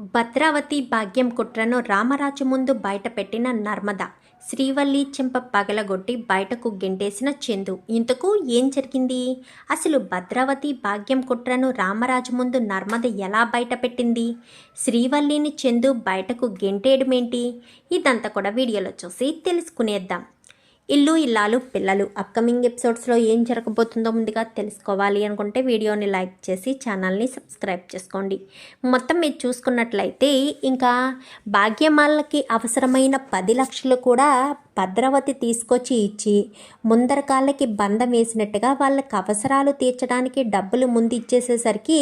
భద్రావతి భాగ్యం కుట్రను రామరాజు ముందు బయటపెట్టిన నర్మద. శ్రీవల్లి చెంప పగలగొట్టి బయటకు గెంటేసిన చందు. ఇంతకు ఏం జరిగింది? అసలు భద్రావతి భాగ్యం కుట్రను రామరాజు ముందు నర్మద ఎలా బయటపెట్టింది? శ్రీవల్లిని చందు బయటకు గెంటేయడమేంటి? ఇదంతా కూడా వీడియోలో చూసి తెలుసుకునేద్దాం. ఇల్లు ఇల్లాలు పిల్లలు. అప్కమింగ్ ఎపిసోడ్స్లో ఏం జరగబోతుందో ముందుగా తెలుసుకోవాలి అనుకుంటే వీడియోని లైక్ చేసి ఛానల్ని సబ్స్క్రైబ్ చేసుకోండి. మొత్తం మీరు చూసుకున్నట్లయితే ఇంకా భాగ్యమాలకి అవసరమైన పది లక్షలు కూడా భద్రవతి తీసుకొచ్చి ఇచ్చి ముందర కాళ్ళకి బంధం వేసినట్టుగా వాళ్ళకి అవసరాలు తీర్చడానికి డబ్బులు ముందు ఇచ్చేసేసరికి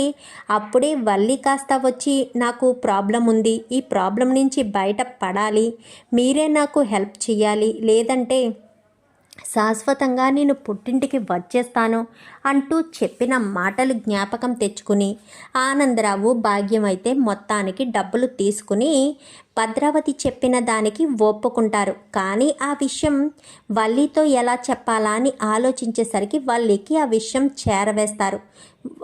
అప్పుడే వల్లి కాస్త వచ్చి నాకు ప్రాబ్లం ఉంది. ఈ ప్రాబ్లం నుంచి బయట పడాలి. మీరే నాకు హెల్ప్ చేయాలి లేదంటే శాశ్వతంగా నేను పుట్టింటికి వచ్చేస్తాను అంటూ చెప్పిన మాటలు జ్ఞాపకం తెచ్చుకుని ఆనందరావు భాగ్యం అయితే మొత్తానికి డబ్బులు తీసుకుని భద్రావతి చెప్పిన దానికి ఒప్పుకుంటారు. కానీ ఆ విషయం వల్లితో ఎలా చెప్పాలా అని ఆలోచించేసరికి వల్లికి ఆ విషయం చేరవేస్తారు.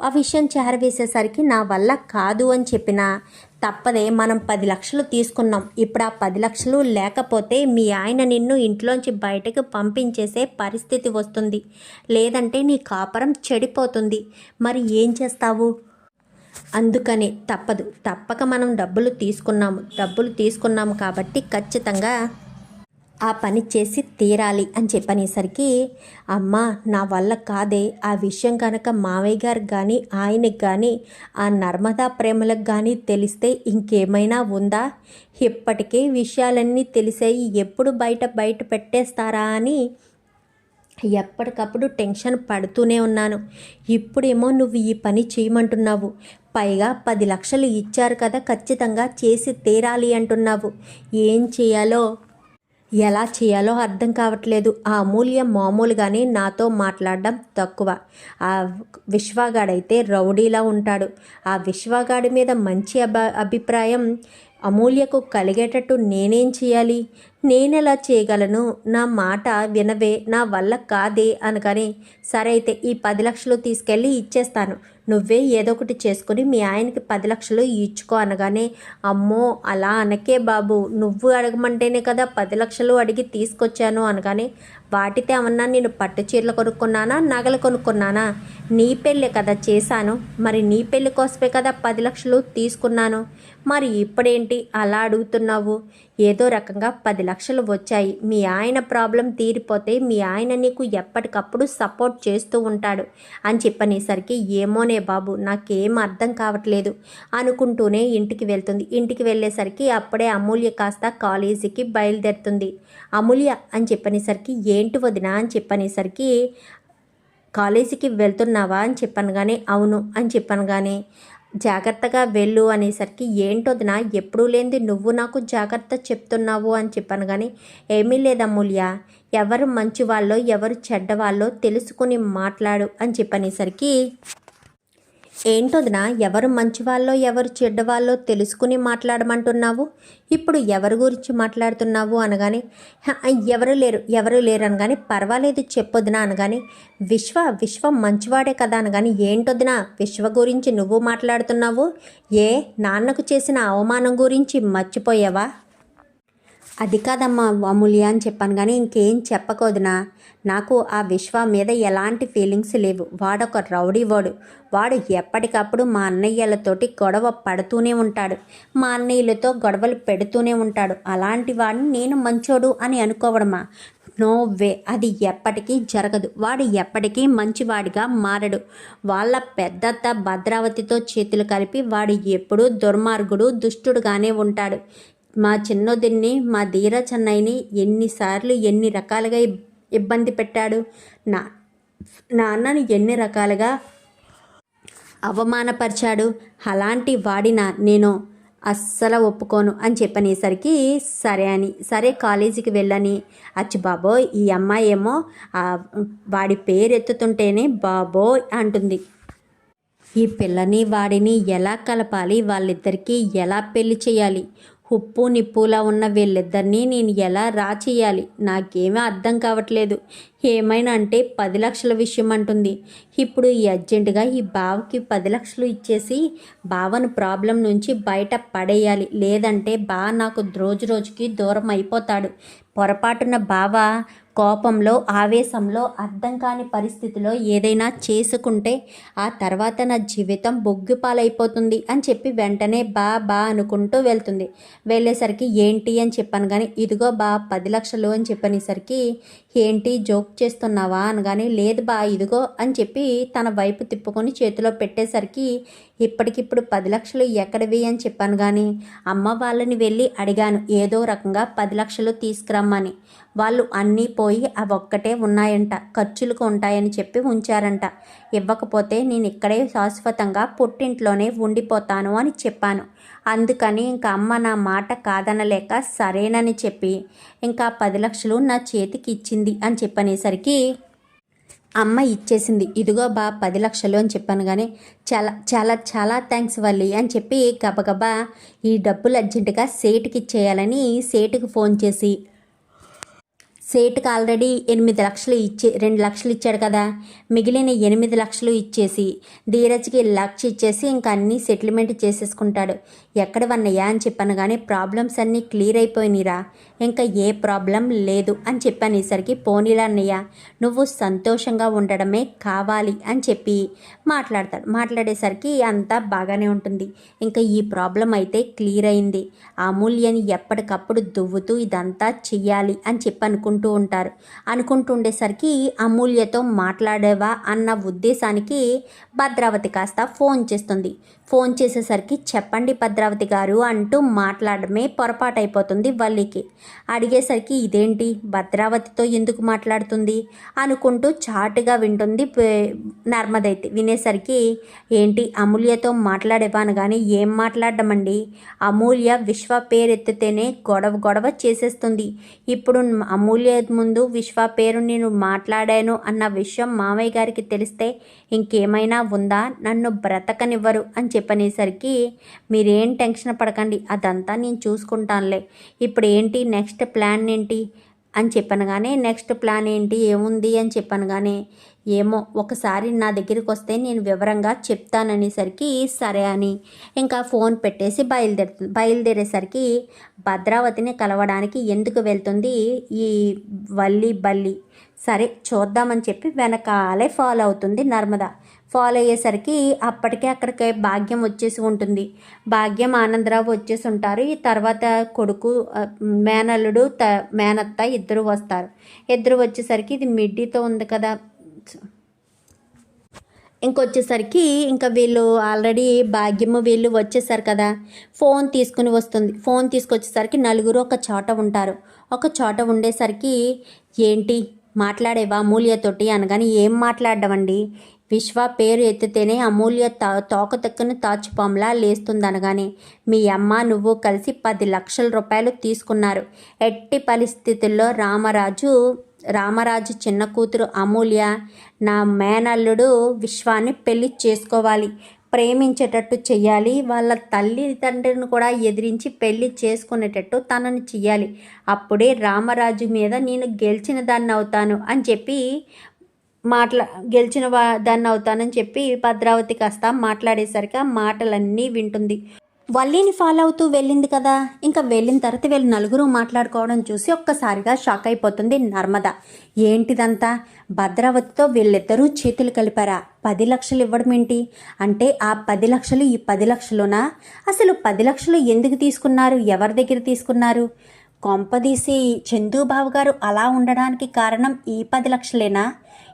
ఆ విషయం చేరవేసేసరికి నా వల్ల కాదు అని చెప్పిన తప్పదే మనం పది లక్షలు తీసుకున్నాం. ఇప్పుడు ఆ పది లక్షలు లేకపోతే మీ ఆయన నిన్ను ఇంట్లోంచి బయటకు పంపించేసే పరిస్థితి వస్తుంది. లేదంటే నీ కాపురం చెడిపోతుంది. మరి ఏం చేస్తావు? అందుకనే తప్పదు. తప్పక మనం డబ్బులు తీసుకున్నాము. డబ్బులు తీసుకున్నాము కాబట్టి ఖచ్చితంగా ఆ పని చేసి తీరాలి అని చెప్పనేసరికి అమ్మ నా వల్ల కాదే. ఆ విషయం కనుక మావయ్య గారు కానీ ఆయనకి కానీ ఆ నర్మదా ప్రేమలకు కానీ తెలిస్తే ఇంకేమైనా ఉందా? ఇప్పటికే విషయాలన్నీ తెలిసాయి. ఎప్పుడు బయట బయట పెట్టేస్తారా అని ఎప్పటికప్పుడు టెన్షన్ పడుతూనే ఉన్నాను. ఇప్పుడేమో నువ్వు ఈ పని చేయమంటున్నావు. పైగా పది లక్షలు ఇచ్చారు కదా ఖచ్చితంగా చేసి తీరాలి అంటున్నావు. ఏం చేయాలో ఎలా చేయాలో అర్థం కావట్లేదు. ఆ అమూల్యం మామూలుగానే నాతో మాట్లాడడం తక్కువ. ఆ విశ్వగాడైతే రౌడీలా ఉంటాడు. ఆ విశ్వగాడి మీద మంచి అభ అభిప్రాయం అమూల్యకు కలిగేటట్టు నేనేం చేయాలి నేనెలా చేయగలను? నా మాట వినవే నా వల్ల కాదే అనగానే సరే అయితే ఈ పది లక్షలు తీసుకెళ్ళి ఇచ్చేస్తాను. నువ్వే ఏదో ఒకటి చేసుకుని మీ ఆయనకి పది లక్షలు ఇచ్చుకో అనగానే అమ్మో అలా అనకే బాబు. నువ్వు అడగమంటేనే కదా పది లక్షలు అడిగి తీసుకొచ్చాను అనగానే వాటితో ఏమన్నా నేను పట్టు చీరలు కొనుక్కున్నానా నగలు కొనుక్కున్నానా? నీ పెళ్ళి కదా చేశాను. మరి నీ పెళ్ళి కోసమే కదా పది లక్షలు తీసుకున్నాను. మరి ఇప్పుడేంటి అలా అడుగుతున్నావు? ఏదో రకంగా పది లక్షలు వచ్చాయి. మీ ఆయన ప్రాబ్లం తీరిపోతే మీ ఆయన నీకు ఎప్పటికప్పుడు సపోర్ట్ చేస్తూ ఉంటాడు. అని చెప్పనేసరికి ఏమోనే బాబు నాకేం అర్థం కావట్లేదు అనుకుంటూనే ఇంటికి వెళ్తుంది. ఇంటికి వెళ్ళేసరికి అప్పుడే అమూల్య కాస్త కాలేజీకి బయలుదేరుతుంది. అమూల్య అని చెప్పనేసరికి ఏంటి వదినా అని చెప్పనేసరికి కాలేజీకి వెళ్తున్నావా అని చెప్పాను కానీ అవును అని చెప్పాను కానీ జాగ్రత్తగా వెళ్ళు అనేసరికి ఏంటొదిన ఎప్పుడూ లేనిది నువ్వు నాకు జాగ్రత్త చెప్తున్నావు అని చెప్పాను. కానీ ఏమీ లేదమ్మూల్య ఎవరు మంచి వాళ్ళో ఎవరు చెడ్డవాళ్ళో తెలుసుకుని మాట్లాడు అని చెప్పనేసరికి ఏంటోదినా ఎవరు మంచివాళ్ళో ఎవరు చెడ్డవాళ్ళో తెలుసుకుని మాట్లాడమంటున్నావు? ఇప్పుడు ఎవరి గురించి మాట్లాడుతున్నావు అనగానే ఎవరు లేరు ఎవరు లేరు అనగానే పర్వాలేదు చెప్పొద్దునా అనగానే విశ్వ విశ్వ మంచివాడే కదా అనగానే ఏంటొదినా విశ్వ గురించి నువ్వు మాట్లాడుతున్నావు? ఏ నాన్నకు చేసిన అవమానం గురించి మర్చిపోయావా? అది కాదమ్మా అమూల్య అని చెప్పాను కానీ ఇంకేం చెప్పకూడదునా? నాకు ఆ విశ్వ మీద ఎలాంటి ఫీలింగ్స్ లేవు. వాడొక రౌడీ వాడు. వాడు ఎప్పటికప్పుడు మా అన్నయ్యలతోటి గొడవ పడుతూనే ఉంటాడు. మా అన్నయ్యలతో గొడవలు పెడుతూనే ఉంటాడు. అలాంటి వాడిని నేను మంచోడు అని అనుకోవడమా? No way. అది ఎప్పటికీ జరగదు. వాడు ఎప్పటికీ మంచివాడిగా మారడు. వాళ్ళ పెద్దత్త భద్రావతితో చేతులు కలిపి వాడు ఎప్పుడూ దుర్మార్గుడు దుష్టుడుగానే ఉంటాడు. మా చిన్నోదిన్ని మా ధీర చెన్నైని ఎన్నిసార్లు ఎన్ని రకాలుగా ఇబ్బంది పెట్టాడు. నా నాన్నని ఎన్ని రకాలుగా అవమానపరిచాడు. అలాంటి వాడిన నేను అస్సలు ఒప్పుకోను అని చెప్పనేసరికి సరే అని సరే కాలేజీకి వెళ్ళని. అచ్చి బాబోయ్ ఈ అమ్మాయి ఏమో వాడి పేరు ఎత్తుతుంటేనే బాబోయ్ అంటుంది. ఈ పిల్లని వాడిని ఎలా కలపాలి? వాళ్ళిద్దరికీ ఎలా పెళ్ళి చేయాలి? ఉప్పు నిప్పులా ఉన్న వీళ్ళిద్దరినీ నేను ఎలా రా చేయాలి నాకేమీ అర్థం కావట్లేదు. ఏమైనా అంటే పది లక్షల విషయం అంటుంది. ఇప్పుడు ఈ అర్జెంటుగా ఈ బావకి పది లక్షలు ఇచ్చేసి బావను ప్రాబ్లం నుంచి బయట పడేయాలి. లేదంటే బా నాకు రోజు రోజుకి దూరం అయిపోతాడు. పొరపాటున బావ కోపంలో ఆవేశంలో అర్థం కాని పరిస్థితిలో ఏదైనా చేసుకుంటే ఆ తర్వాత నా జీవితం బొగ్గుపాలైపోతుంది అని చెప్పి వెంటనే బా బా అనుకుంటూ వెళ్తుంది. వెళ్ళేసరికి ఏంటి అని చెప్పాను కానీ ఇదిగో బా పది లక్షలు అని చెప్పనేసరికి ఏంటి జోక్ చేస్తున్నావా అనగానే లేదు బా ఇదిగో అని చెప్పి తన వైపు తిప్పుకొని చేతిలో పెట్టేసరికి ఇప్పటికిప్పుడు పది లక్షలు ఎక్కడివి అని చెప్పాను కానీ అమ్మ వాళ్ళని వెళ్ళి అడిగాను ఏదో రకంగా పది లక్షలు తీసుకురమ్మని. వాళ్ళు అన్నీ పోయి అవి ఒక్కటే ఉన్నాయంట ఖర్చులకు ఉంటాయని చెప్పి ఉంచారంట. ఇవ్వకపోతే నేను ఇక్కడే శాశ్వతంగా పుట్టింట్లోనే ఉండిపోతాను అని చెప్పాను. అందుకని ఇంకా అమ్మ నా మాట కాదనలేక సరేనని చెప్పి ఇంకా పది లక్షలు నా చేతికి ఇచ్చింది అని చెప్పనేసరికి అమ్మ ఇచ్చేసింది. ఇదిగో బా పది లక్షలు అని చెప్పాను కానీ చాలా చాలా చాలా థ్యాంక్స్ వల్లి అని చెప్పి గబగబా ఈ డబ్బులు అర్జెంటుగా సేటుకి ఇచ్చేయాలని సేటుకి ఫోన్ చేసి సేటుకి ఆల్రెడీ ఎనిమిది లక్షలు ఇచ్చే రెండు లక్షలు ఇచ్చాడు కదా. మిగిలిన ఎనిమిది లక్షలు ఇచ్చేసి ధీరజ్కి లక్ష ఇచ్చేసి ఇంకా అన్నీ సెటిల్మెంట్ చేసేసుకుంటాడు. ఎక్కడ వన్నయ్యా అని చెప్పాను కానీ ప్రాబ్లమ్స్ అన్నీ క్లియర్ అయిపోయినాయిరా ఇంకా ఏ ప్రాబ్లం లేదు అని చెప్పాను ఈసరికి. పోనీలా అన్నయ్య నువ్వు సంతోషంగా ఉండడమే కావాలి అని చెప్పి మాట్లాడతాడు. మాట్లాడేసరికి అంతా బాగానే ఉంటుంది. ఇంకా ఈ ప్రాబ్లం అయితే క్లియర్ అయింది. అమూల్యని ఎప్పటికప్పుడు దువ్వుతూ ఇదంతా చెయ్యాలి అని చెప్పి అనుకుంటూ ఉంటారు. అనుకుంటూ ఉండేసరికి అమూల్యతో మాట్లాడేవా అన్న ఉద్దేశానికి భద్రావతి కాస్త ఫోన్ చేస్తుంది. ఫోన్ చేసేసరికి చెప్పండి భద్రావతి గారు అంటూ మాట్లాడమే పొరపాటైపోతుంది వల్లికి. అడిగేసరికి ఇదేంటి? భద్రావతితో ఎందుకు మాట్లాడుతుంది? అనుకుంటూ చాటుగా వింటుంది నర్మదైతే. వినేసరికి ఏంటి? అమూల్యతో మాట్లాడేవాను కానీ ఏం మాట్లాడమండి అమూల్య విశ్వ పేరెత్తితేనే గొడవ గొడవ చేసేస్తుంది. ఇప్పుడు అమూల్య ముందు విశ్వ పేరు నేను మాట్లాడాను అన్న విషయం మామయ్య గారికి తెలిస్తే ఇంకేమైనా ఉందా? నన్ను బ్రతకనివ్వరు అని చెప్పనేసరికి మీరేం టెన్షన్ పడకండి అదంతా నేను చూసుకుంటానులే. ఇప్పుడు ఏంటి నెక్స్ట్ ప్లాన్ ఏంటి? అని చెప్పాను కానీ నెక్స్ట్ ప్లాన్ ఏంటి ఏముంది? అని చెప్పాను కానీ ఏమో ఒకసారి నా దగ్గరికి వస్తే నేను వివరంగా చెప్తాననేసరికి సరే అని. ఇంకా ఫోన్ పెట్టేసి బయలుదేరు బయలుదేరేసరికి భద్రావతిని కలవడానికి ఎందుకు వెళ్తుంది? ఈ వల్లి బల్లి. సరే చూద్దామని చెప్పి వెనకాలే ఫాలో అవుతుంది నర్మదా. ఫాలో అయ్యేసరికి అప్పటికే అక్కడికి భాగ్యం వచ్చేసి ఉంటుంది. భాగ్యం ఆనందరావు వచ్చేసి ఉంటారు. ఈ తర్వాత కొడుకు మేనల్లుడు త మేనత్త ఇద్దరు వస్తారు. ఇద్దరు వచ్చేసరికి ఇది మిడ్డీతో ఉంది కదా. ఇంకొచ్చేసరికి ఇంకా వీళ్ళు ఆల్రెడీ భాగ్యము వీళ్ళు వచ్చేసారు కదా. ఫోన్ తీసుకుని వస్తుంది. ఫోన్ తీసుకొచ్చేసరికి నలుగురు ఒక చోట ఉంటారు. ఒక చోట ఉండేసరికి ఏంటి? మాట్లాడేవా అమూల్యతోటి అనగాని ఏం మాట్లాడమండి విశ్వ పేరు ఎత్తితేనే అమూల్య తా తోక తాచుపాంలా లేస్తుందనగానే మీ అమ్మ నువ్వు కలిసి పది లక్షల రూపాయలు తీసుకున్నారు. ఎట్టి పరిస్థితుల్లో రామరాజు రామరాజు చిన్న కూతురు అమూల్య నా మేనల్లుడు విశ్వాన్ని పెళ్ళి చేసుకోవాలి. ప్రేమించేటట్టు చెయ్యాలి. వాళ్ళ తల్లిదండ్రులను కూడా ఎదిరించి పెళ్ళి చేసుకునేటట్టు తనని చెయ్యాలి. అప్పుడే రామరాజు మీద నేను గెలిచిన దాన్ని అవుతాను అని చెప్పి మాట్లా గెలిచిన వా దాన్ని అవుతానని చెప్పి భద్రావతి కాస్త మాట్లాడేసరికి ఆ మాటలన్నీ వింటుంది. వల్లీని ఫాలో అవుతూ వెళ్ళింది కదా. ఇంకా వెళ్ళిన తర్వాత వీళ్ళు నలుగురు మాట్లాడుకోవడం చూసి ఒక్కసారిగా షాక్ అయిపోతుంది నర్మద. ఏంటిదంతా? భద్రావతితో వీళ్ళిద్దరూ చేతులు కలిపారా? పది లక్షలు ఇవ్వడం ఏంటి? అంటే ఆ పది లక్షలు ఈ పది లక్షలునా? అసలు పది లక్షలు ఎందుకు తీసుకున్నారు? ఎవరి దగ్గర తీసుకున్నారు? కొంపదీసి చందుబాబు గారు అలా ఉండడానికి కారణం ఈ పది లక్షలేనా?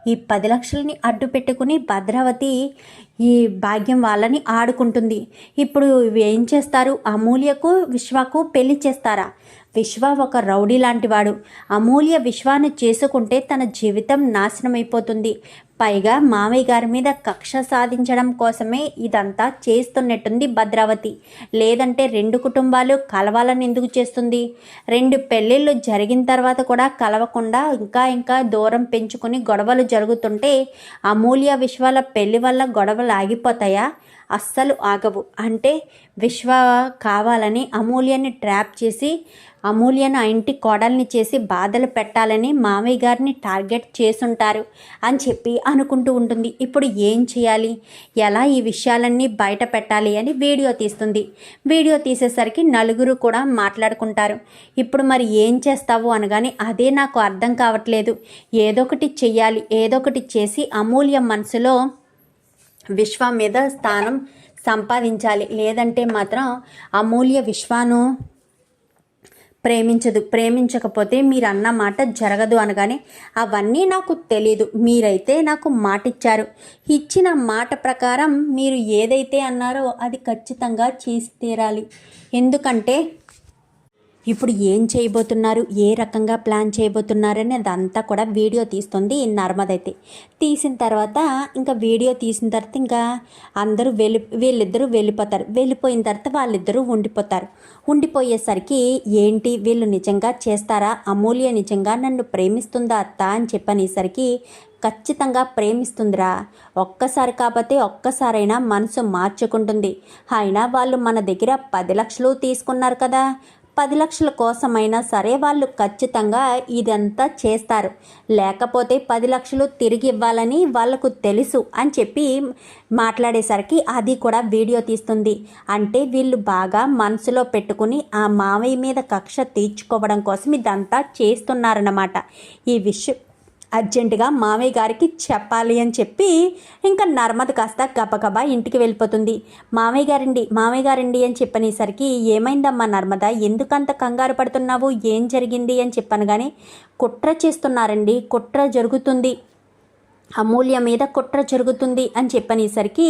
ఈ పది లక్షలని అడ్డు పెట్టుకుని భద్రావతి ఈ భాగ్యం వాళ్ళని ఆడుకుంటుంది. ఇప్పుడు ఏం చేస్తారు? అమూల్యకు విశ్వకు పెళ్ళి చేస్తారా? విశ్వ ఒక రౌడీ లాంటివాడు. అమూల్య విశ్వాన్ని చేసుకుంటే తన జీవితం నాశనమైపోతుంది. పైగా మామయ్య గారి మీద కక్ష సాధించడం కోసమే ఇదంతా చేస్తున్నట్టుంది భద్రావతి. లేదంటే రెండు కుటుంబాలు కలవాలని ఎందుకు చేస్తుంది? రెండు పెళ్ళిళ్ళు జరిగిన తర్వాత కూడా కలవకుండా ఇంకా ఇంకా దూరం పెంచుకొని గొడవలు జరుగుతుంటే అమూల్య విశ్వాల పెళ్ళి వల్ల గొడవలు ఆగిపోతాయా? అస్సలు ఆగవు. అంటే విశ్వ కావాలని అమూల్యని ట్రాప్ చేసి అమూల్యను ఆ ఇంటి కోడల్ని చేసి బాధలు పెట్టాలని మామయ్య గారిని టార్గెట్ చేసుంటారు అని చెప్పి అనుకుంటూ ఉంటుంది. ఇప్పుడు ఏం చేయాలి? ఎలా ఈ విషయాలన్నీ బయట పెట్టాలి అని వీడియో తీస్తుంది. వీడియో తీసేసరికి నలుగురు కూడా మాట్లాడుకుంటారు. ఇప్పుడు మరి ఏం చేస్తావు అనగానే అదే నాకు అర్థం కావట్లేదు. ఏదో ఒకటి చెయ్యాలి ఏదో ఒకటి చేసి అమూల్య మనసులో విశ్వ మీద స్థానం సంపాదించాలి. లేదంటే మాత్రం అమూల్య విశ్వాను ప్రేమించదు ప్రేమించకపోతే మీరు అన్న మాట జరగదు అనగానే అవన్నీ నాకు తెలీదు. మీరైతే నాకు మాట ఇచ్చారు ఇచ్చిన మాట ప్రకారం మీరు ఏదైతే అన్నారో అది ఖచ్చితంగా చేసి తీరాలి. ఎందుకంటే ఇప్పుడు ఏం చేయబోతున్నారు? ఏ రకంగా ప్లాన్ చేయబోతున్నారు అనేది అంతా కూడా వీడియో తీస్తుంది నర్మదైతే తీసిన తర్వాత ఇంకా వీడియో తీసిన తర్వాత ఇంకా అందరూ వెళ్ళి వీళ్ళిద్దరూ వెళ్ళిపోతారు. వెళ్ళిపోయిన తర్వాత వాళ్ళిద్దరూ ఉండిపోతారు. ఉండిపోయేసరికి ఏంటి? వీళ్ళు నిజంగా చేస్తారా? అమూల్య నిజంగా నన్ను ప్రేమిస్తుందా అత్త అని చెప్పనేసరికి ఖచ్చితంగా ప్రేమిస్తుందిరా. ఒక్కసారి కాకపోతే ఒక్కసారైనా మనసు మార్చుకుంటుంది. అయినా వాళ్ళు మన దగ్గర పది లక్షలు తీసుకున్నారు కదా. పది లక్షల కోసమైనా సరే వాళ్ళు ఖచ్చితంగా ఇదంతా చేస్తారు. లేకపోతే పది లక్షలు తిరిగి ఇవ్వాలని వాళ్ళకు తెలుసు అని చెప్పి మాట్లాడేసరికి అది కూడా వీడియో తీస్తుంది. అంటే వీళ్ళు బాగా మనసులో పెట్టుకుని ఆ మావయ్య మీద కక్ష తీర్చుకోవడం కోసం ఇదంతా చేస్తున్నారన్నమాట. ఈ విషయం అర్జెంటుగా మామయ్య గారికి చెప్పాలి అని చెప్పి ఇంకా నర్మద కాస్త గబగబా ఇంటికి వెళ్ళిపోతుంది. మామయ్య గారండి మామయ్య గారండి అని చెప్పనేసరికి ఏమైందమ్మా నర్మద? ఎందుకంత కంగారు పడుతున్నావు? ఏం జరిగింది? అని చెప్పాను కానీ కుట్ర చేస్తున్నారండి. కుట్ర జరుగుతుంది. అమూల్య మీద కుట్ర జరుగుతుంది అని చెప్పనేసరికి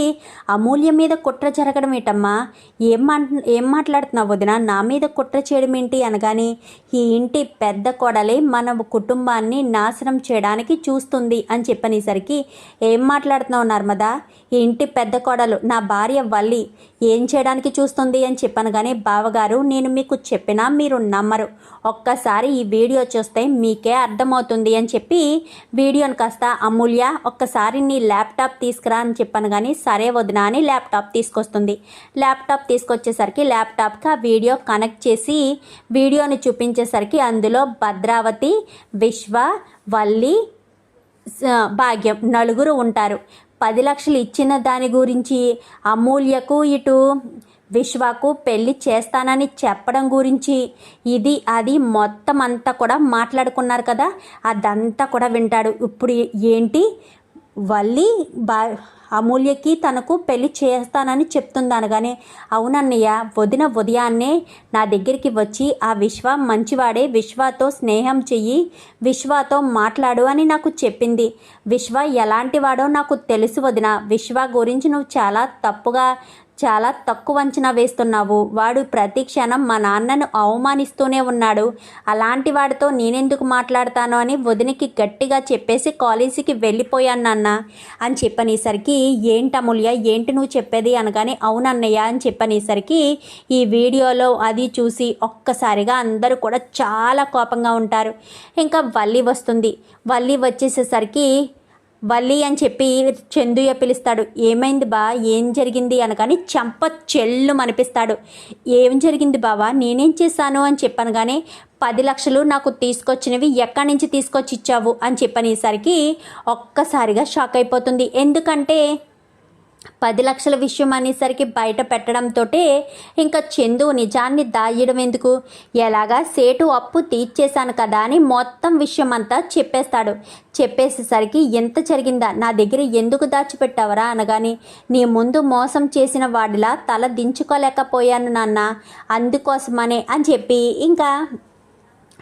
అమూల్య మీద కుట్ర జరగడం ఏటమ్మా? ఏం మా ఏం మాట్లాడుతున్నావు వదిన? నా మీద కుట్ర చేయడం ఏంటి? అనగానే ఈ ఇంటి పెద్ద కొడలే మన కుటుంబాన్ని నాశనం చేయడానికి చూస్తుంది అని చెప్పనేసరికి ఏం మాట్లాడుతున్నావు నర్మదా? ఈ ఇంటి పెద్ద కొడలు నా భార్య వల్లి ఏం చేయడానికి చూస్తుంది? అని చెప్పాను కానీ బావగారు నేను మీకు చెప్పినా మీరు నమ్మరు. ఒక్కసారి ఈ వీడియో చూస్తే మీకే అర్థమవుతుంది అని చెప్పి వీడియోని కాస్త అమూల్య ఒక్కసారి నీ ల్యాప్టాప్ తీసుకురా అని చెప్పాను కానీ సరే వదినా అని ల్యాప్టాప్ తీసుకొస్తుంది. ల్యాప్టాప్ తీసుకొచ్చేసరికి ల్యాప్టాప్కి ఆ వీడియో కనెక్ట్ చేసి వీడియోని చూపించేసరికి అందులో భద్రావతి విశ్వ వల్లి భాగ్యం నలుగురు ఉంటారు. పది లక్షలు ఇచ్చిన దాని గురించి అమూల్యకు ఇటు విశ్వకు పెళ్ళి చేస్తానని చెప్పడం గురించి. ఇది అది మొత్తం అంతా కూడా మాట్లాడుకున్నారు కదా. అదంతా కూడా వింటాడు. ఇప్పుడు ఏంటి? వల్లి బా అమూల్యకి తనకు పెళ్ళి చేస్తానని చెప్తుంది అనగానే అవునన్నయ్య వదిన ఉదయాన్నే నా దగ్గరికి వచ్చి ఆ విశ్వ మంచివాడే విశ్వతో స్నేహం చెయ్యి విశ్వతో మాట్లాడు అని నాకు చెప్పింది. విశ్వ ఎలాంటి వాడో నాకు తెలుసు వదిన. విశ్వ గురించి నువ్వు చాలా తప్పుగా చాలా తక్కువ అంచనా వేస్తున్నావు. వాడు ప్రతి క్షణం మా నాన్నను అవమానిస్తూనే ఉన్నాడు. అలాంటి వాడితో నేనెందుకు మాట్లాడతాను అని వదినికి గట్టిగా చెప్పేసి కాలేజీకి వెళ్ళిపోయాను నాన్న. అని చెప్పనేసరికి ఏంటి అమూల్య? ఏంటి నువ్వు చెప్పేది? అనగానే అవునన్నయ్య అని చెప్పనేసరికి ఈ వీడియోలో అది చూసి ఒక్కసారిగా అందరూ కూడా చాలా కోపంగా ఉంటారు. ఇంకా వల్లి వస్తుంది. వల్లి వచ్చేసేసరికి వల్లి అని చెప్పి చందుయ్య పిలుస్తాడు. ఏమైంది బా? ఏం జరిగింది అనగాని చెంప చెల్లు అనిపిస్తాడు ఏం జరిగింది బావా? నేనేం చేశాను అని చెప్పాను కానీ పది లక్షలు నాకు తీసుకొచ్చినవి ఎక్కడి నుంచి తీసుకొచ్చి ఇచ్చావు అని చెప్పనేసరికి ఒక్కసారిగా షాక్ అయిపోతుంది. ఎందుకంటే పది లక్షల విషయం అనేసరికి బయట పెట్టడంతో ఇంకా చందు నిజాన్ని దాయడం ఎందుకు? ఎలాగా సేటు అప్పు తీర్చేశాను కదా అని మొత్తం విషయం అంతా చెప్పేస్తాడు. చెప్పేసేసరికి ఎంత జరిగిందా? నా దగ్గర ఎందుకు దాచిపెట్టావరా అనగాని నీ ముందు మోసం చేసిన వాడిలా తల దించుకోలేకపోయాను నాన్న అందుకోసమనే అని చెప్పి ఇంకా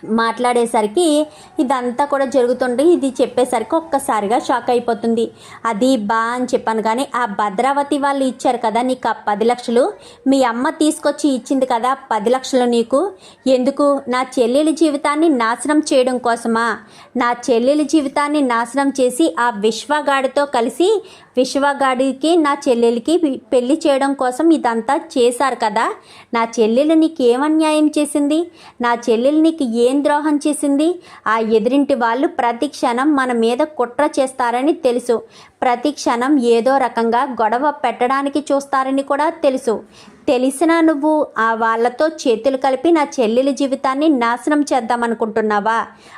మాట్లాడేసరికి ఇదంతా కూడా జరుగుతుంటే ఇది చెప్పేసరికి ఒక్కసారిగా షాక్ అయిపోతుంది. అది బా అని చెప్పాను కానీ ఆ భద్రావతి వాళ్ళు ఇచ్చారు కదా నీకు ఆ పది లక్షలు. మీ అమ్మ తీసుకొచ్చి ఇచ్చింది కదా పది లక్షలు నీకు. ఎందుకు? నా చెల్లెలి జీవితాన్ని నాశనం చేయడం కోసమా? నా చెల్లెలి జీవితాన్ని నాశనం చేసి ఆ విశ్వగాడితో కలిసి విశ్వగాడికి నా చెల్లెలికి పెళ్ళి చేయడం కోసం ఇదంతా చేశారు కదా. నా చెల్లెలు నీకు ఏం అన్యాయం చేసింది? నా చెల్లెలు నీకు ఏం ద్రోహం చేసింది? ఆ ఎదిరింటి వాళ్ళు ప్రతి క్షణం మన మీద కుట్ర చేస్తారని తెలుసు. ప్రతి క్షణం ఏదో రకంగా గొడవ పెట్టడానికి చూస్తారని కూడా తెలుసు. తెలిసినా నువ్వు ఆ వాళ్ళతో చేతులు కలిపి నా చెల్లెలి జీవితాన్ని నాశనం చేద్దామనుకుంటున్నావా?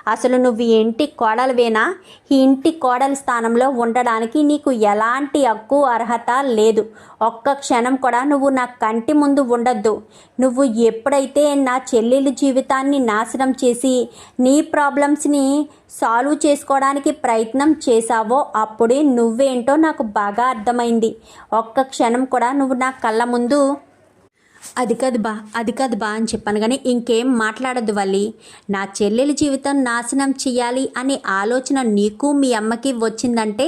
అసలు నువ్వు ఇంటి కోడలువేనా? ఈ ఇంటి కోడలి స్థానంలో ఉండడానికి నీకు ఎలాంటి హక్కు అర్హత లేదు. ఒక్క క్షణం కూడా నువ్వు నా కంటి ముందు ఉండొద్దు. నువ్వు ఎప్పుడైతే నా చెల్లెలి జీవితాన్ని నాశనం చేసి నీ ప్రాబ్లమ్స్ని సాల్వ్ చేసుకోవడానికి ప్రయత్నం చేశావో అప్పుడే నువ్వేంటో నాకు బాగా అర్థమైంది. ఒక్క క్షణం కూడా నువ్వు నా కళ్ళ ముందు అది కాదు బా అది కాదు బా అని చెప్పాను కానీ ఇంకేం మాట్లాడద్దు వల్లి. నా చెల్లెలి జీవితం నాశనం చేయాలి అనే ఆలోచన నీకు మీ అమ్మకి వచ్చిందంటే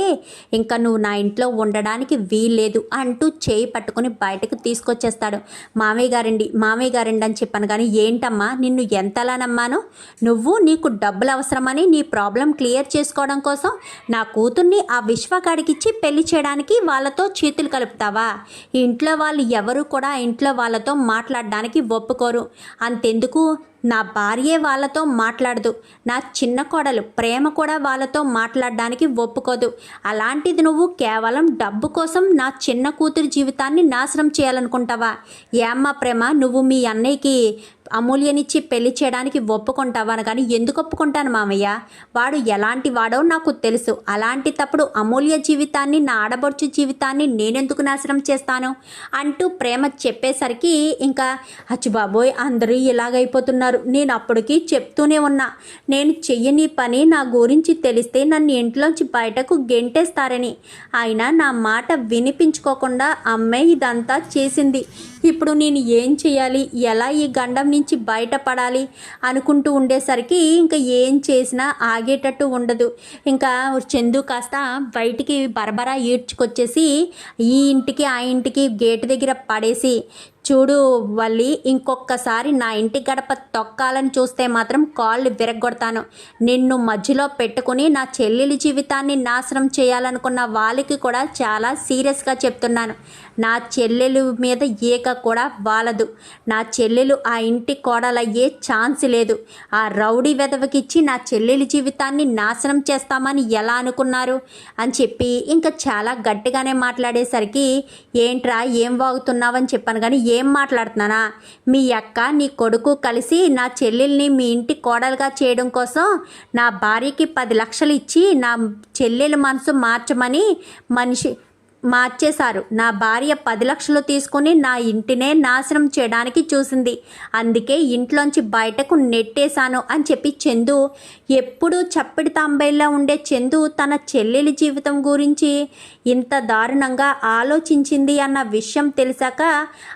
ఇంకా నువ్వు నా ఇంట్లో ఉండడానికి వీల్లేదు అంటూ చేయి పట్టుకొని బయటకు తీసుకొచ్చేస్తాడు. మామయ్య గారండి మామయ్య గారండి అని చెప్పాను కానీ ఏంటమ్మా నిన్ను ఎంతలా నమ్మాను నువ్వు నీకు డబ్బులు అవసరమని నీ ప్రాబ్లం క్లియర్ చేసుకోవడం కోసం నా కూతుర్ని ఆ విశ్వగాడికిచ్చి పెళ్ళి చేయడానికి వాళ్ళతో చేతులు కలుపుతావా? ఇంట్లో వాళ్ళు ఎవరు కూడా ఇంట్లో వాళ్ళ వాళ్ళతో మాట్లాడడానికి ఒప్పుకోరు. అంతెందుకు? నా భార్యే వాళ్ళతో మాట్లాడదు. నా చిన్న కోడలు ప్రేమ కూడా వాళ్ళతో మాట్లాడడానికి ఒప్పుకోదు. అలాంటిది నువ్వు కేవలం డబ్బు కోసం నా చిన్న కూతురి జీవితాన్ని నాశనం చేయాలనుకుంటావా? ఏమ్మా ప్రేమ నువ్వు మీ అన్నయ్యకి అమూల్యనిచ్చి పెళ్ళి చేయడానికి ఒప్పుకుంటావా అని కానీ ఎందుకు ఒప్పుకుంటాను మామయ్య? వాడు ఎలాంటి వాడో నాకు తెలుసు. అలాంటి తప్పుడు అమూల్య జీవితాన్ని నా ఆడబడుచు జీవితాన్ని నేనెందుకు నాశనం చేస్తాను? అంటూ ప్రేమ చెప్పేసరికి ఇంకా అచ్చుబాబోయ్ అందరూ ఇలాగైపోతున్నారు. నేను అప్పటికి చెప్తూనే ఉన్నా. నేను చెయ్యని పని నా గురించి తెలిస్తే నన్ను ఇంట్లోంచి బయటకు గెంటేస్తారని. ఆయన నా మాట వినిపించుకోకుండా అమ్మే ఇదంతా చేసింది. ఇప్పుడు నేను ఏం చేయాలి ఎలా ఈ గండం నుంచి బయటపడాలి? అనుకుంటూ ఉండేసరికి ఇంకా ఏం చేసినా ఆగేటట్టు ఉండదు. ఇంకా చందు కాస్త బయటికి బరబరా ఈడ్చుకొచ్చేసి ఈ ఇంటికి ఆ ఇంటికి గేటు దగ్గర పడేసి చూడు వల్లి ఇంకొకసారి నా ఇంటి గడప తొక్కాలని చూస్తే మాత్రం కాళ్ళు విరగొడతాను నిన్ను మధ్యలో పెట్టుకుని నా చెల్లెలి జీవితాన్ని నాశనం చేయాలనుకున్న వాళ్ళకి కూడా చాలా సీరియస్గా చెప్తున్నాను. నా చెల్లెలు మీద ఏక కూడా వాలదు. నా చెల్లెలు ఆ ఇంటి కోడలయ్యే ఛాన్స్ లేదు. ఆ రౌడీ వెదవకిచ్చి నా చెల్లెలి జీవితాన్ని నాశనం చేస్తామని ఎలా అనుకున్నారు? అని చెప్పి ఇంకా చాలా గట్టిగానే మాట్లాడేసరికి ఏంట్రా ఏం వాగుతున్నావని చెప్పాను కానీ ఏం మాట్లాడుతున్నానా? మీ అక్క నీ కొడుకు కలిసి నా చెల్లెల్ని మీ ఇంటి కోడలుగా చేయడం కోసం నా భార్యకి పది లక్షలు ఇచ్చి నా చెల్లెలు మనసు మార్చమని మనిషి మార్చేశారు. నా భార్య పది లక్షలు తీసుకుని నా ఇంటినే నాశనం చేయడానికి చూసింది. అందుకే ఇంట్లోంచి బయటకు నెట్టేశాను అని చెప్పి చందు ఎప్పుడూ చప్పిడి తాంబేలా ఉండే చందు తన చెల్లెలి జీవితం గురించి ఇంత దారుణంగా ఆలోచించింది అన్న విషయం తెలిసాక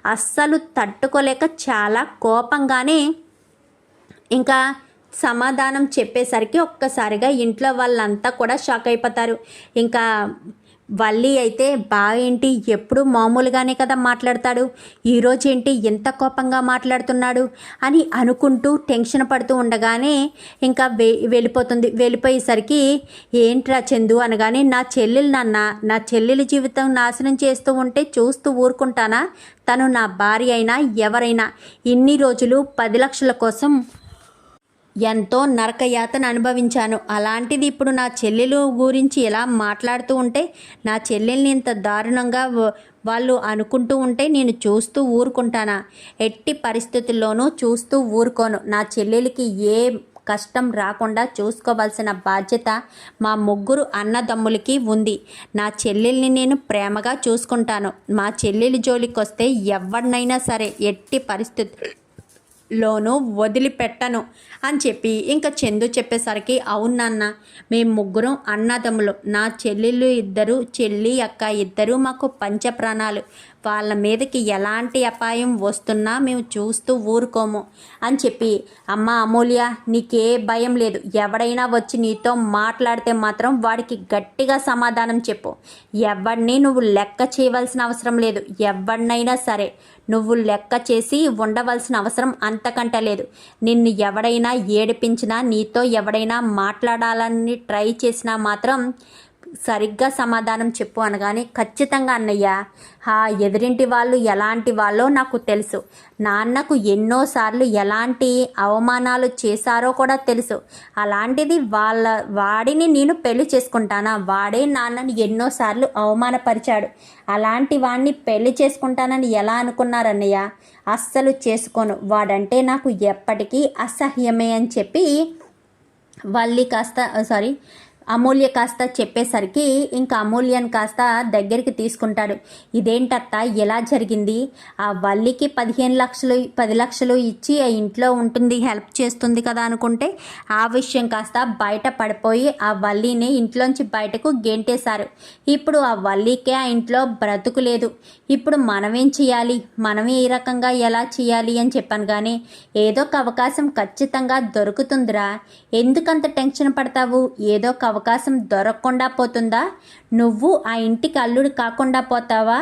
అస్సలు తట్టుకోలేక చాలా కోపంగానే ఇంకా సమాధానం చెప్పేసరికి ఒక్కసారిగా ఇంట్లో వాళ్ళంతా కూడా షాక్ అయిపోతారు. ఇంకా వల్లి అయితే బాగా ఏంటి ఎప్పుడు మామూలుగానే కదా మాట్లాడతాడు? ఈరోజు ఏంటి ఎంత కోపంగా మాట్లాడుతున్నాడు? అని అనుకుంటూ టెన్షన్ పడుతూ ఉండగానే ఇంకా వె వెళ్ళిపోతుంది. వెళ్ళిపోయేసరికి ఏంట్రా చందు అనగానే నా చెల్లెలు నాన్న నా చెల్లెలి జీవితం నాశనం చేస్తూ ఉంటే చూస్తూ ఊరుకుంటానా? తను నా భార్య అయినా ఎవరైనా ఇన్ని రోజులు పది లక్షల కోసం ఎంతో నరకయాతన అనుభవించాను. అలాంటిది ఇప్పుడు నా చెల్లెలు గురించి ఎలా మాట్లాడుతూ ఉంటే నా చెల్లెల్ని ఇంత దారుణంగా వాళ్ళు అనుకుంటూ ఉంటే నేను చూస్తూ ఊరుకుంటానా? ఎట్టి పరిస్థితుల్లోనూ చూస్తూ ఊరుకోను. నా చెల్లెలికి ఏ కష్టం రాకుండా చూసుకోవాల్సిన బాధ్యత మా ముగ్గురు అన్నదమ్ములకి ఉంది. నా చెల్లెల్ని నేను ప్రేమగా చూసుకుంటాను. మా చెల్లెలి జోలికి వస్తే ఎవరినైనా సరే ఎట్టి పరిస్థితి లోను వదిలిపెట్టను అని చెప్పి ఇంకా చందు చెప్పేసరికి అవునన్న మేము ముగ్గురం అన్నదమ్ములు. నా చెల్లెళ్ళు ఇద్దరు చెల్లి అక్క ఇద్దరు మాకు పంచప్రాణాలు. వాళ్ళ మీదకి ఎలాంటి అపాయం వస్తున్నా మేము చూస్తూ ఊరుకోము అని చెప్పి అమ్మ అమూల్య నీకే భయం లేదు. ఎవడైనా వచ్చి నీతో మాట్లాడితే మాత్రం వాడికి గట్టిగా సమాధానం చెప్పు. ఎవడిని నువ్వు లెక్క చేయవలసిన అవసరం లేదు. ఎవడినైనా సరే నువ్వు లెక్క చేసి ఉండవలసిన అవసరం అంతకంటే లేదు. నిన్ను ఎవడైనా ఏడిపించినా నీతో ఎవడైనా మాట్లాడాలని ట్రై చేసినా మాత్రం సరిగ్గా సమాధానం చెప్పు అనగానే ఖచ్చితంగా అన్నయ్య ఆ ఎదురింటి వాళ్ళు ఎలాంటి వాళ్ళో నాకు తెలుసు. నాన్నకు ఎన్నోసార్లు ఎలాంటి అవమానాలు చేశారో కూడా తెలుసు. అలాంటిది వాళ్ళ వాడిని నేను పెళ్ళి చేసుకుంటానా? వాడే నాన్నని ఎన్నోసార్లు అవమానపరిచాడు. అలాంటి వాడిని పెళ్ళి చేసుకుంటానని ఎలా అనుకున్నారన్నయ్య అస్సలు చేసుకోను. వాడంటే నాకు ఎప్పటికీ అసహ్యమే అని చెప్పి వల్లి కాస్త సారీ అమూల్య కాస్త చెప్పేసరికి ఇంకా అమూల్యను కాస్త దగ్గరికి తీసుకుంటాడు. ఇదేంటత్త? ఎలా జరిగింది? ఆ వల్లికి పదిహేను లక్షలు పది లక్షలు ఇచ్చి ఆ ఇంట్లో ఉంటుంది హెల్ప్ చేస్తుంది కదా అనుకుంటే ఆ విషయం కాస్త బయట పడిపోయి ఆ వల్లిని ఇంట్లోంచి బయటకు గెంటేశారు. ఇప్పుడు ఆ వల్లికే ఆ ఇంట్లో బ్రతుకు లేదు. ఇప్పుడు మనమేం చేయాలి మనం ఈ రకంగా ఎలా చేయాలి అని చెప్పాను కానీ ఏదో ఒక అవకాశం ఖచ్చితంగా దొరుకుతుందిరా. ఎందుకంత టెన్షన్ పడతావు? ఏదో ఒక అవకాశం దొరకకుండా పోతుందా? నువ్వు ఆ ఇంటికి అల్లుడు కాకుండా పోతావా?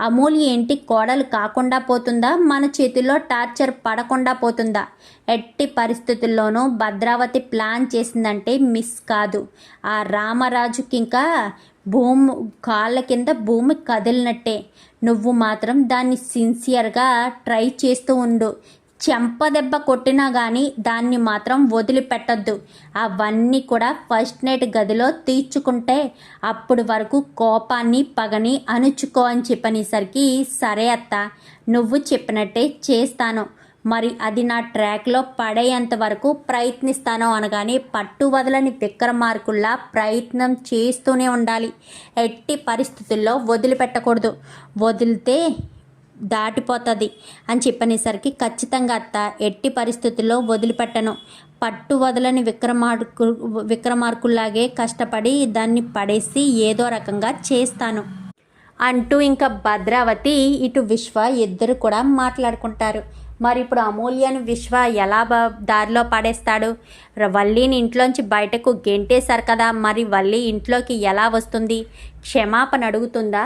అమూల్య ఇంటికి కోడలు కాకుండా పోతుందా? మన చేతిలో టార్చర్ పడకుండా పోతుందా? ఎట్టి పరిస్థితుల్లోనూ భద్రావతి ప్లాన్ చేసిందంటే మిస్ కాదు. ఆ రామరాజుకి ఇంకా భూమి కాళ్ళ కింద భూమి కదిలినట్టే. నువ్వు మాత్రం దాన్ని సిన్సియర్గా ట్రై చేస్తూ ఉండు. చెంపదెబ్బ కొట్టినా కానీ దాన్ని మాత్రం వదిలిపెట్టద్దు. అవన్నీ కూడా ఫస్ట్ నైట్ గదిలో తీర్చుకుంటే అప్పుడు వరకు కోపాన్ని పగని అణుచుకో అని చెప్పనేసరికి సరే అత్త నువ్వు చెప్పినట్టే చేస్తాను. మరి అది నా ట్రాక్లో పడేంత వరకు ప్రయత్నిస్తాను అనగానే పట్టు వదలని విక్రమార్కుల్లా ప్రయత్నం చేస్తూనే ఉండాలి. ఎట్టి పరిస్థితుల్లో వదిలిపెట్టకూడదు. వదిలితే దాటిపోతుంది అని చెప్పనేసరికి ఖచ్చితంగా అత్త ఎట్టి పరిస్థితుల్లో వదిలిపెట్టను. పట్టు వదలని విక్రమార్కు విక్రమార్కుల్లాగే కష్టపడి దాన్ని పడేసి ఏదో రకంగా చేస్తాను అంటూ ఇంకా భద్రావతి ఇటు విశ్వ ఇద్దరు కూడా మాట్లాడుకుంటారు. మరి ఇప్పుడు అమూల్యను విశ్వ ఎలా బ దారిలో పడేస్తాడు? వల్లీని ఇంట్లోంచి బయటకు గెంటేశారు కదా మరి వల్లి ఇంట్లోకి ఎలా వస్తుంది? క్షమాపణ అడుగుతుందా?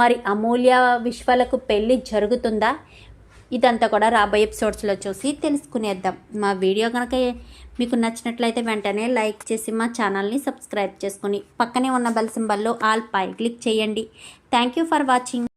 మరి అమూల్య విశ్వాలకు పెళ్ళి జరుగుతుందా? ఇదంతా కూడా రాబోయే ఎపిసోడ్స్లో చూసి తెలుసుకునేద్దాం. మా వీడియో కనుక మీకు నచ్చినట్లయితే వెంటనే లైక్ చేసి మా ఛానల్ని సబ్స్క్రైబ్ చేసుకుని పక్కనే ఉన్న బెల్ సింబల్లో ఆల్ పై క్లిక్ చేయండి. Thank you for watching